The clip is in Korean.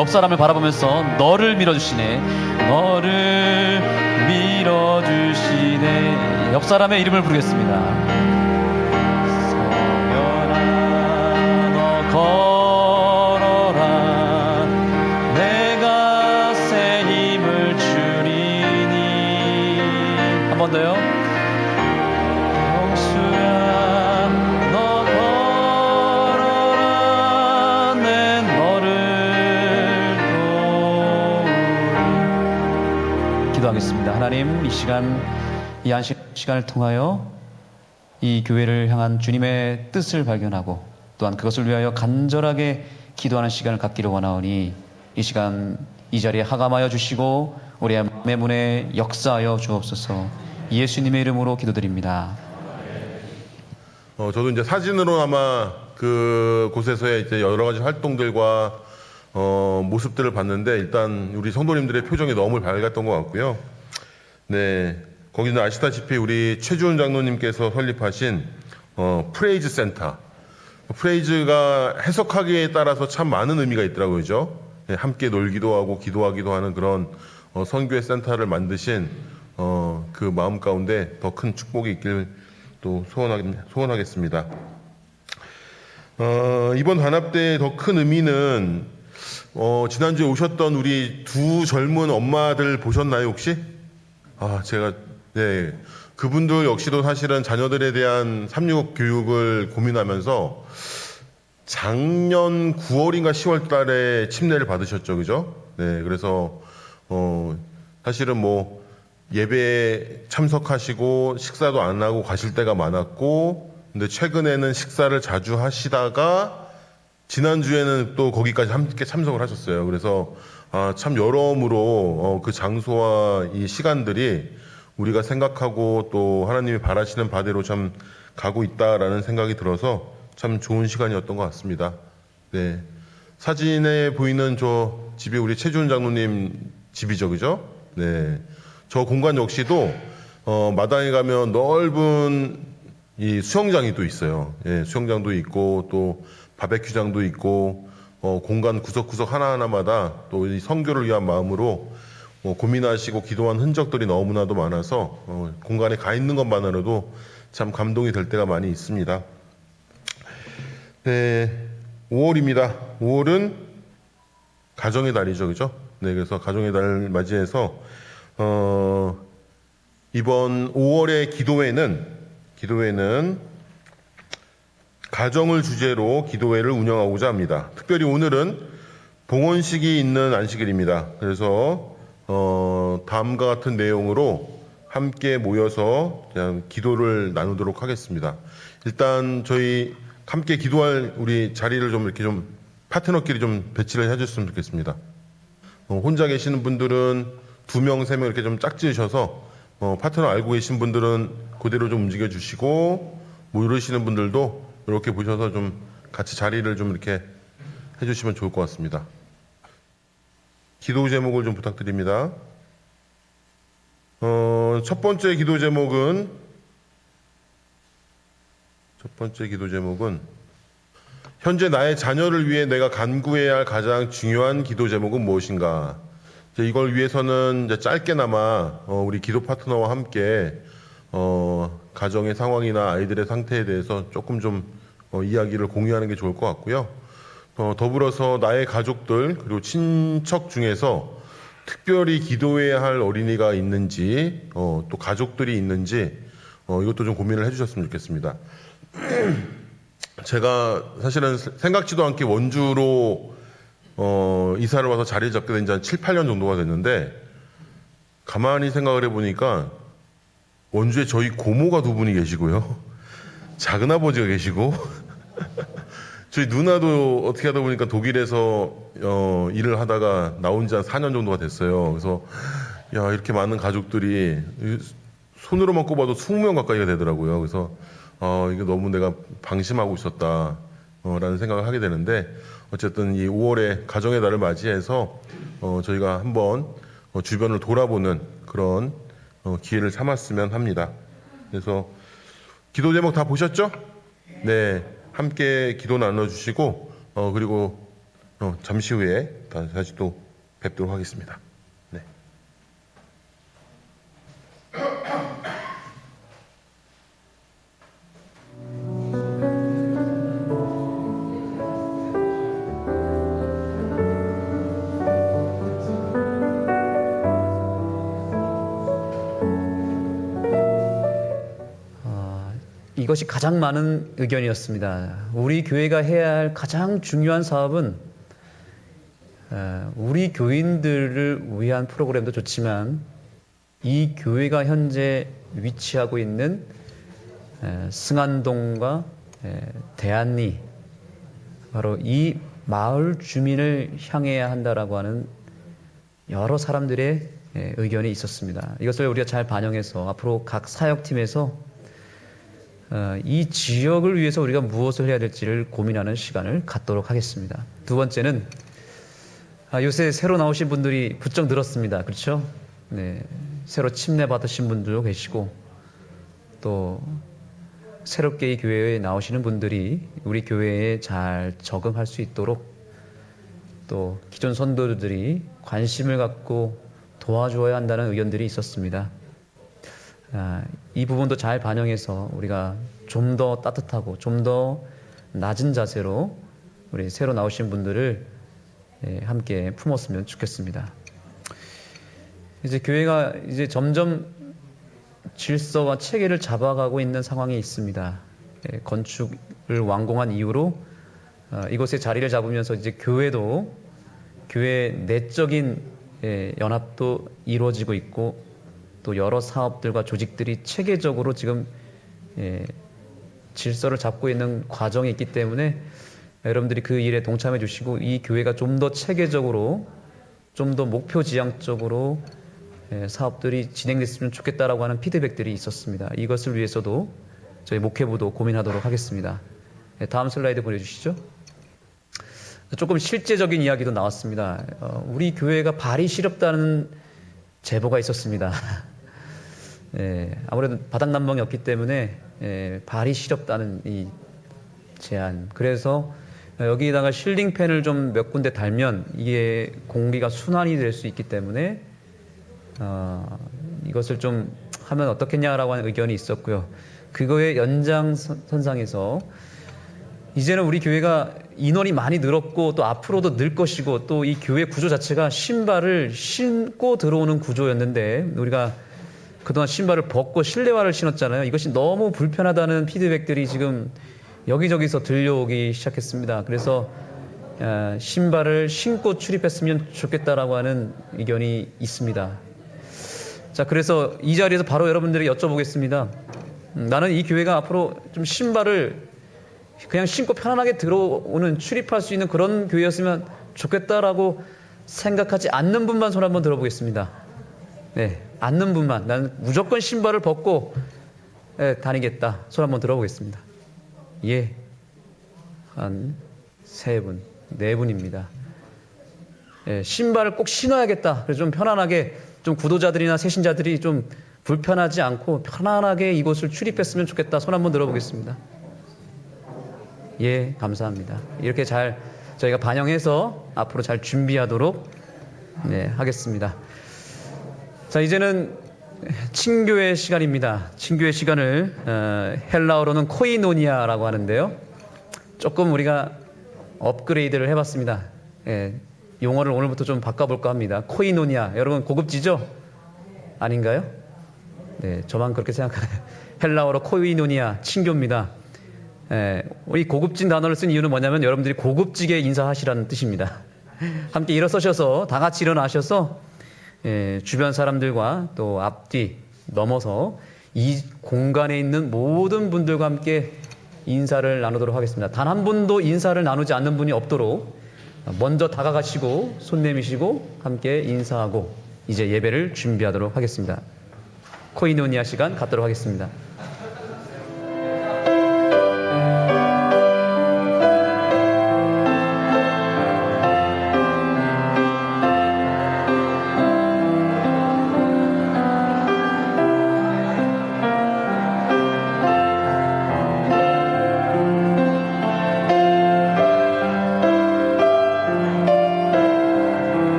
옆 사람을 바라보면서 너를 밀어주시네. 너를 밀어주시네. 옆 사람의 이름을 부르겠습니다. 기도하겠습니다 하나님 이 시간 이 안식 시간을 통하여 이 교회를 향한 주님의 뜻을 발견하고 또한 그것을 위하여 간절하게 기도하는 시간을 갖기를 원하오니 이 시간 이 자리에 하감하여 주시고 우리의 마음의 문에 역사하여 주옵소서 예수님의 이름으로 기도드립니다. 어, 저도 이제 사진으로 아마 그 곳에서의 이제 여러 가지 활동들과 어, 모습들을 봤는데 일단 우리 성도님들의 표정이 너무 밝았던 것 같고요. 네. 거기는 아시다시피 우리 최주훈 장로님께서 설립하신 어, 프레이즈 센터. 프레이즈가 해석하기에 따라서 참 많은 의미가 있더라고요. 그죠? 네, 함께 놀기도 하고 기도하기도 하는 그런 어, 선교의 센터를 만드신 어, 그 마음 가운데 더 큰 축복이 있길 또 소원하, 소원하겠습니다. 어, 이번 단합 때더큰 의미는 어, 지난주에 오셨던 우리 두 젊은 엄마들 보셨나요 혹시? 아 제가 네 그분들 역시도 사실은 자녀들에 대한 365 교육을 고민하면서 작년 9월인가 10월 달에 침례를 받으셨죠 그죠? 네 그래서 어 사실은 뭐 예배에 참석하시고 식사도 안 하고 가실 때가 많았고 근데 최근에는 식사를 자주 하시다가 지난주에는 또 거기까지 함께 참석을 하셨어요. 그래서 아, 참 여러모로 어, 그 장소와 이 시간들이 우리가 생각하고 또 하나님이 바라시는 바대로 참 가고 있다라는 생각이 들어서 참 좋은 시간이었던 것 같습니다. 네. 사진에 보이는 저 집이 우리 최준 장로님 집이죠, 그죠? 네. 저 공간 역시도 어, 마당에 가면 넓은 이 수영장이 또 있어요. 예, 수영장도 있고 또 바베큐장도 있고 어, 공간 구석구석 하나하나마다 또 이 선교를 위한 마음으로 어, 고민하시고 기도한 흔적들이 너무나도 많아서 어, 공간에 가 있는 것만으로도 참 감동이 될 때가 많이 있습니다. 네, 5월입니다. 5월은 가정의 달이죠, 그죠? 네, 그래서 가정의 달을 맞이해서 어, 이번 5월의 기도회는 기도회는 가정을 주제로 기도회를 운영하고자 합니다. 특별히 오늘은 봉헌식이 있는 안식일입니다. 그래서 어, 다음과 같은 내용으로 함께 모여서 그냥 기도를 나누도록 하겠습니다. 일단 저희 함께 기도할 우리 자리를 좀 이렇게 좀 파트너끼리 좀 배치를 해줬으면 좋겠습니다. 어, 혼자 계시는 분들은 두 명, 세 명 이렇게 좀 짝지으셔서 어, 파트너 알고 계신 분들은 그대로 좀 움직여 주시고 모르시는 분들도 이렇게 보셔서 좀 같이 자리를 좀 이렇게 해주시면 좋을 것 같습니다. 기도 제목을 좀 부탁드립니다. 어, 첫 번째 기도 제목은 첫 번째 기도 제목은 현재 나의 자녀를 위해 내가 간구해야 할 가장 중요한 기도 제목은 무엇인가? 이걸 위해서는 짧게나마 어, 우리 기도 파트너와 함께 어, 가정의 상황이나 아이들의 상태에 대해서 조금 좀 어, 이야기를 공유하는 게 좋을 것 같고요. 어, 더불어서 나의 가족들 그리고 친척 중에서 특별히 기도해야 할 어린이가 있는지 어, 또 가족들이 있는지 어, 이것도 좀 고민을 해주셨으면 좋겠습니다. 제가 사실은 생각지도 않게 원주로 어, 이사를 와서 자리를 잡게 된 지 한 7, 8년 정도가 됐는데 가만히 생각을 해보니까 원주에 저희 고모가 두 분이 계시고요. 작은 아버지가 계시고 저희 누나도 어떻게 하다 보니까 독일에서 어, 일을 하다가 나온 지 한 4년 정도가 됐어요. 그래서 야 이렇게 많은 가족들이 이 손으로만 꼽아도 20명 가까이가 되더라고요. 그래서 어, 이게 너무 내가 방심하고 있었다. 어, 라는 생각을 하게 되는데 어쨌든 이 5월에 가정의 달을 맞이해서 어, 저희가 한번 어, 주변을 돌아보는 그런 어, 기회를 삼았으면 합니다. 그래서 기도 제목 다 보셨죠? 네, 함께 기도 나눠주시고 어, 그리고 어, 잠시 후에 다- 다시 또 뵙도록 하겠습니다. 이것이 가장 많은 의견이었습니다. 우리 교회가 해야 할 가장 중요한 사업은 어, 우리 교인들을 위한 프로그램도 좋지만 이 교회가 현재 위치하고 있는 에, 승안동과 에, 대안리 바로 이 마을 주민을 향해야 한다라고 하는 여러 사람들의 에, 의견이 있었습니다. 이것을 우리가 잘 반영해서 앞으로 각 사역팀에서 어, 이 지역을 위해서 우리가 무엇을 해야 될지를 고민하는 시간을 갖도록 하겠습니다. 두 번째는 아, 요새 새로 나오신 분들이 부쩍 늘었습니다. 그렇죠? 네, 새로 침례 받으신 분들도 계시고 또 새롭게 이 교회에 나오시는 분들이 우리 교회에 잘 적응할 수 있도록 또 기존 선도들이 관심을 갖고 도와주어야 한다는 의견들이 있었습니다. 아, 이 부분도 잘 반영해서 우리가 좀 더 따뜻하고 좀 더 낮은 자세로 우리 새로 나오신 분들을 예, 함께 품었으면 좋겠습니다. 이제 교회가 이제 점점 질서와 체계를 잡아가고 있는 상황이 있습니다. 예, 건축을 완공한 이후로 어, 이곳에 자리를 잡으면서 이제 교회도 교회 내적인 예, 연합도 이루어지고 있고 또 여러 사업들과 조직들이 체계적으로 지금 예, 질서를 잡고 있는 과정이 있기 때문에 여러분들이 그 일에 동참해 주시고 이 교회가 좀 더 체계적으로 좀 더 목표 지향적으로 예, 사업들이 진행됐으면 좋겠다라고 하는 피드백들이 있었습니다. 이것을 위해서도 저희 목회부도 고민하도록 하겠습니다. 예, 다음 슬라이드 보내주시죠. 조금 실제적인 이야기도 나왔습니다. 어, 우리 교회가 발이 시렵다는 제보가 있었습니다. 예, 아무래도 바닥 난방이 없기 때문에 예, 발이 시렵다는 이 제안. 그래서 여기다가 실링팬을 좀 몇 군데 달면 이게 공기가 순환이 될 수 있기 때문에 어, 이것을 좀 하면 어떻겠냐라고 하는 의견이 있었고요. 그거의 연장선상에서 이제는 우리 교회가 인원이 많이 늘었고 또 앞으로도 늘 것이고 또 이 교회 구조 자체가 신발을 신고 들어오는 구조였는데 우리가 그동안 신발을 벗고 실내화를 신었잖아요. 이것이 너무 불편하다는 피드백들이 지금 여기저기서 들려오기 시작했습니다. 그래서 어, 신발을 신고 출입했으면 좋겠다라고 하는 의견이 있습니다. 자, 그래서 이 자리에서 바로 여러분들에게 여쭤보겠습니다. 음, 나는 이 교회가 앞으로 좀 신발을 그냥 신고 편안하게 들어오는 출입할 수 있는 그런 교회였으면 좋겠다라고 생각하지 않는 분만 손 한번 들어보겠습니다. 네, 않는 분만 나는 무조건 신발을 벗고 예, 다니겠다. 손 한번 들어보겠습니다. 예, 한 세 분, 네 분입니다. 예, 신발을 꼭 신어야겠다. 그래서 좀 편안하게 좀 구도자들이나 세신자들이 좀 불편하지 않고 편안하게 이곳을 출입했으면 좋겠다. 손 한번 들어보겠습니다. 예, 감사합니다. 이렇게 잘 저희가 반영해서 앞으로 잘 준비하도록 네, 하겠습니다. 자, 이제는 친교의 시간입니다. 친교의 시간을 어, 헬라어로는 코이노니아라고 하는데요. 조금 우리가 업그레이드를 해봤습니다. 예, 용어를 오늘부터 좀 바꿔볼까 합니다. 코이노니아. 여러분 고급지죠? 아닌가요? 네, 저만 그렇게 생각하네요. 헬라어로 코이노니아, 친교입니다. 예, 이 고급진 단어를 쓴 이유는 뭐냐면 여러분들이 고급지게 인사하시라는 뜻입니다. 함께 일어서셔서 다 같이 일어나셔서 예, 주변 사람들과 또 앞뒤 넘어서 이 공간에 있는 모든 분들과 함께 인사를 나누도록 하겠습니다. 단 한 분도 인사를 나누지 않는 분이 없도록 먼저 다가가시고 손 내미시고 함께 인사하고 이제 예배를 준비하도록 하겠습니다. 코이노니아 시간 갖도록 하겠습니다.